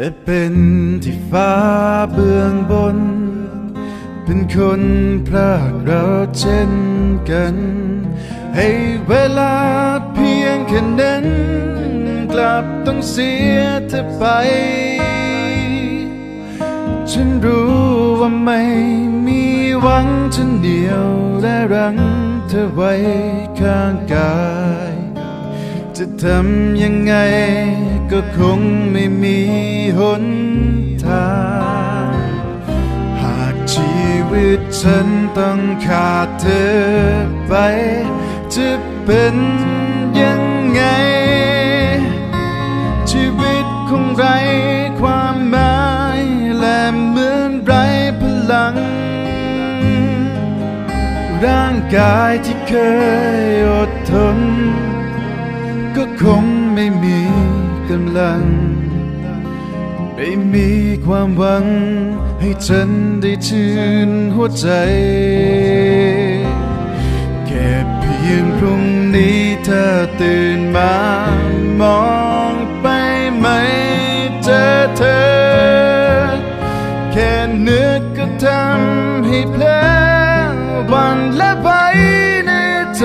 และเป็นที่ฟ้าเบื้องบน เป็นคนพรากเราเช่นกัน ให้เวลาเพียงแค่นั้น กลับต้องเสียเธอไป ฉันรู้ว่าไม่มีหวังฉันเดียวและรังเธอไว้ข้างกาย จะทำยังไง ก็คงไม่มีหนทาง หากชีวิตฉันต้องขาดเธอไป จะเป็นยังไง ชีวิตคงไร้ความหมายและเหมือนไร้พลัง ร่างกายที่เคยอดทนก็คงไม่มี กำลัง ไม่มีความหวัง ให้ฉันได้ชื่นหัวใจ แค่เพียงพรุ่งนี้เธอตื่นมามองไปไม่เจอเธอ แค่นึกก็ทำให้เพลอวันและไปในใจ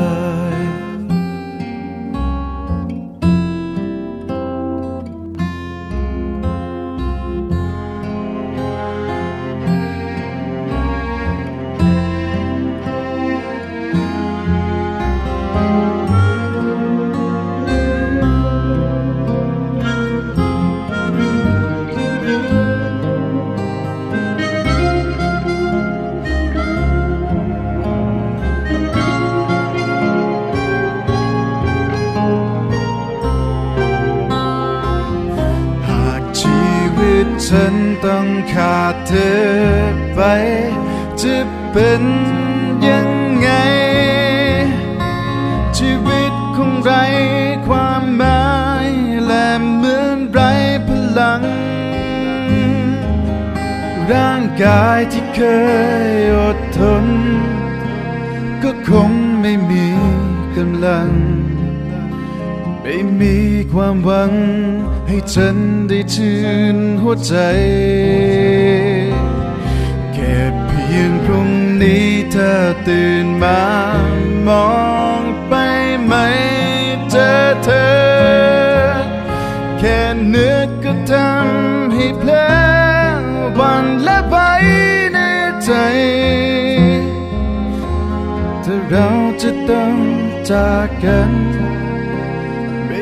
ฉันต้องขาดเธอไป จะเป็นยังไง ชีวิตคงไร้ความหมายและเหมือนไร้พลัง ร่างกายที่เคยอดทน ก็คงไม่มีกำลัง ไม่มีความหวังให้ฉันได้ชื่นหัวใจ แค่เพียงพรุ่งนี้เธอตื่นมามองไปไม่เจอเธอ แค่นึกก็ทำให้เพลอวันและไปในใจถ้าเราจะต้องจากกัน